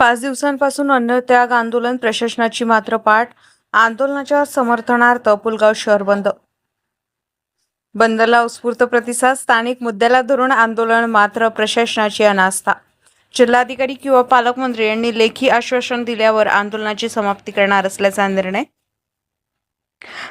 पाच दिवसांपासून अन्नत्याग आंदोलन प्रशासनाची मात्र पाठ आंदोलनाच्या समर्थनार्थ पुलगाव शहर बंद. बंदला उत्स्फूर्त प्रतिसाद स्थानिक मुद्द्याला धरून आंदोलन मात्र प्रशासनाची अनास्था. जिल्हाधिकारी किंवा पालकमंत्री यांनी लेखी आश्वासन दिल्यावर आंदोलनाची समाप्ती करणार असल्याचा निर्णय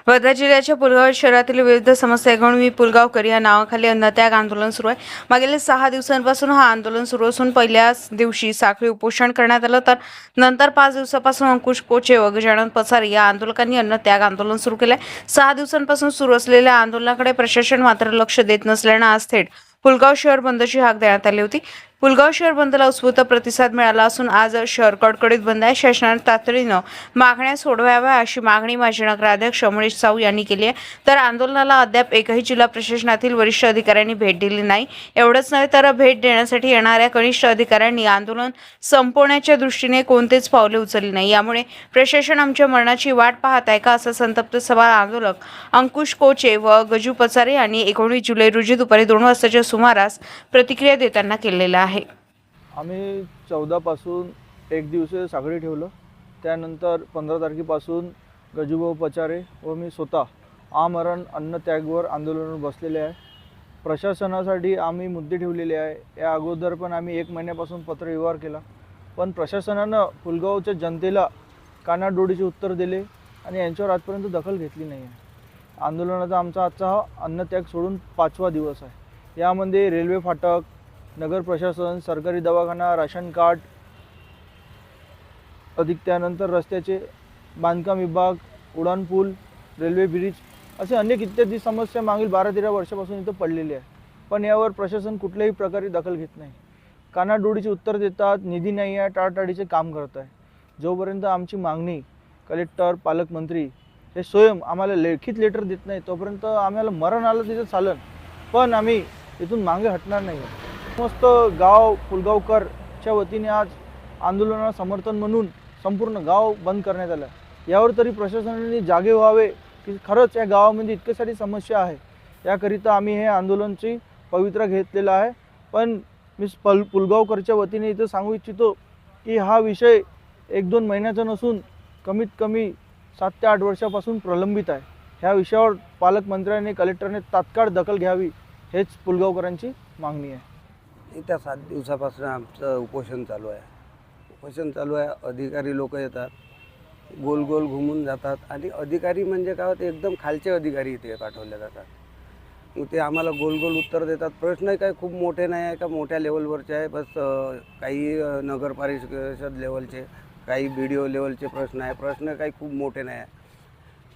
वर्धा जिल्ह्याच्या पुलगाव शहरातील विविध समस्या घेऊन मी पुलगावकर या नावाखाली अन्नत्याग आंदोलन सुरू आहे. मागील सहा दिवसांपासून हा आंदोलन सुरू असून पहिल्याच दिवशी साखळी उपोषण करण्यात आलं तर नंतर पाच दिवसापासून अंकुश कोचे व गजानन पसार या आंदोलकांनी अन्नत्याग आंदोलन सुरू केलंय सहा दिवसांपासून सुरू असलेल्या आंदोलनाकडे प्रशासन मात्र लक्ष देत नसल्यानं आज थेट पुलगाव शहर बंदची हाक देण्यात आली होती. पुलगाव शहर बंदला उत्स्फूर्त प्रतिसाद मिळाला असून आज शहर कडकडीत बंद आहे. शासनाने तातडीनं मागण्या सोडवाव्या अशी मागणी माजी नगराध्यक्ष अमरेश साऊ यांनी केली आहे. तर आंदोलनाला अद्याप एकही जिल्हा प्रशासनातील वरिष्ठ अधिकाऱ्यांनी भेट दिली नाही. एवढंच नव्हे तर भेट देण्यासाठी येणाऱ्या कनिष्ठ अधिकाऱ्यांनी आंदोलन संपवण्याच्या दृष्टीने कोणतेच पावले उचलली नाही. यामुळे प्रशासन आमच्या मरणाची वाट पाहत आहे का असं संतप्त सभा आंदोलक अंकुश कोचे व गजू पचारे यांनी एकोणीस जुलै रोजी दुपारी दोन वाजताच्या सुमारास प्रतिक्रिया देताना केलेलं आहे. आम्ही चौदापासून एक दिवस साखळी ठेवलं. त्यानंतर पंधरा तारखेपासून गजूभाऊ पचारे व मी स्वतः आमरण अन्न त्यागवर आंदोलनावर बसलेले आहे. प्रशासनासाठी आम्ही मुद्दे ठेवलेले आहे. या अगोदर पण आम्ही एक महिन्यापासून पत्रव्यवहार केला. पण प्रशासनानं पुलगावच्या जनतेला कानाडोळीचे उत्तर दिले आणि यांच्यावर आजपर्यंत दखल घेतली नाही आहे. आंदोलनाचा आमचा आजचा हा अन्नत्याग सोडून पाचवा दिवस आहे. यामध्ये रेल्वे फाटक नगर प्रशासन सरकारी दवाखाना राशन कार्ड अधिक त्यानंतर रस्त्याचे बांधकाम विभाग उड्डाणपूल रेल्वे ब्रिज असे अनेक इत्यादी समस्या मागील बारा तेरा वर्षापासून इथं पडलेली आहे पण यावर प्रशासन कुठल्याही प्रकारे दखल घेत नाही. कानाडोळीचे उत्तर देतात निधी नाही आहे टाळटाळीचे काम करत आहे. जोपर्यंत आमची मागणी कलेक्टर पालकमंत्री हे स्वयं आम्हाला लेखित लेटर देत नाही तोपर्यंत आम्हाला मरण आलं तिथं चालन. पण आम्ही इथून मागे हटणार नाही. मस्त गाव फुलगावकरच्या वतीने आज आंदोलनाला समर्थन म्हणून संपूर्ण गाव बंद करण्यात आलं. यावर तरी प्रशासनाने जागे व्हावे की खरंच या गावामध्ये इतक्यासाठी सारी समस्या आहे. याकरिता आम्ही हे आंदोलनची पवित्रा घेतलेला आहे. पण मी पल पुलगावकरच्या वतीने इथं सांगू इच्छितो की हा विषय एक दोन महिन्याचा नसून कमीत कमी सात ते आठ वर्षापासून प्रलंबित आहे. ह्या विषयावर पालकमंत्र्यांनी कलेक्टरने तात्काळ दखल घ्यावी हेच पुलगावकरांची मागणी आहे. त्या सात दिवसापासून आमचं उपोषण चालू आहे. उपोषण चालू आहे अधिकारी लोक येतात गोल गोल घुमून जातात. आणि अधिकारी म्हणजे काय होते एकदम खालचे अधिकारी इथे पाठवले जातात. मग ते आम्हाला गोल गोल उत्तर देतात. प्रश्न काय खूप मोठे नाही आहे का? मोठ्या लेवलवरचे आहे. बस काही नगर परिषद लेवलचे काही बी डी ओ लेवलचे प्रश्न आहे. प्रश्न काही खूप मोठे नाही आहे.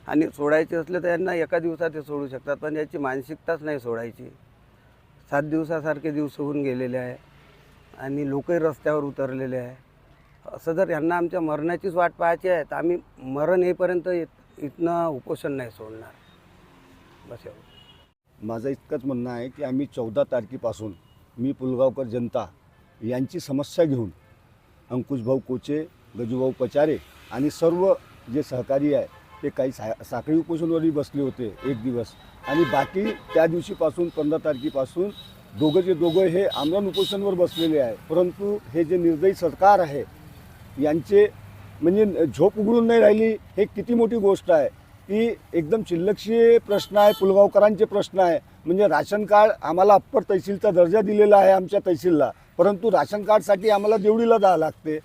आणि सोडायचे असले तर यांना एका दिवसात ते सोडू शकतात. पण याची मानसिकताच नाही सोडायची. सात दिवसासारखे दिवस होऊन गेलेले आहे आणि लोकही रस्त्यावर उतरलेले आहे. असं जर यांना आमच्या मरणाचीच वाट पाहायची आहे तर आम्ही मरण येईपर्यंत इत इथनं उपोषण नाही सोडणार. बस एवढं. माझं इतकंच म्हणणं आहे की आम्ही चौदा तारखेपासून मी पुलगावकर जनता यांची समस्या घेऊन अंकुशभाऊ कोचे गजूभाऊ पचारे आणि सर्व जे सहकारी आहे ते काही सा साखळी उपोषणवरही बसले होते एक दिवस. आणि बाकी त्या दिवशीपासून पंधरा तारखेपासून दोघंचे दोघं हे आमरण उपोषणवर बसलेले आहे. परंतु हे जे निर्दयी सरकार आहे यांचे म्हणजे झोप उघडून नाही राहिली हे किती मोठी गोष्ट आहे. की एकदम चिल्लक्षीय प्रश्न आहे पुलगावकरांचे प्रश्न आहे. म्हणजे राशन कार्ड आम्हाला अप्पर तहसीलचा दर्जा दिलेला आहे आमच्या तहसीलला. परंतु राशन कार्डसाठी आम्हाला देवडीला जावं लागते.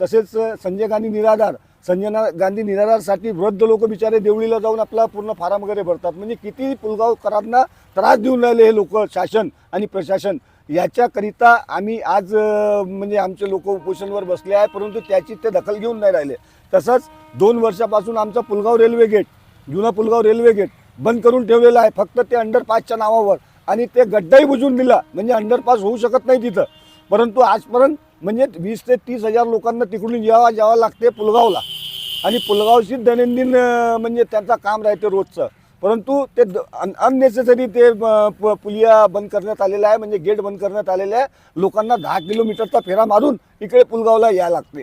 तसेच संजय गांधी निराधार संजना गांधी निराधारसाठी वृद्ध लोक बिचारे देवळीला जाऊन आपला पूर्ण फारम वगैरे भरतात. म्हणजे किती पुलगावकरांना त्रास देऊन राहिले हे लोक शासन आणि प्रशासन. याच्याकरिता आम्ही आज म्हणजे आमचे लोक उपोषणवर बसले आहे परंतु त्याची ते दखल घेऊन नाही राहिले. तसंच दोन वर्षापासून आमचा पुलगाव रेल्वे गेट जुना पुलगाव रेल्वे गेट बंद करून ठेवलेला आहे फक्त ते अंडरपासच्या नावावर. आणि ते गड्डाही बुजून दिला. म्हणजे अंडरपास होऊ शकत नाही तिथं. परंतु आजपर्यंत म्हणजे वीस ते तीस हजार लोकांना तिकडून यावा जावं लागते पुलगावला. आणि पुलगावशी दैनंदिन म्हणजे त्यांचं काम राहते रोजचं. परंतु ते अननेसेसरी ते प- पुलिया बंद करण्यात आलेलं आहे म्हणजे गेट बंद करण्यात आलेलं आहे. लोकांना दहा किलोमीटरचा फेरा मारून इकडे पुलगावला यायला लागते.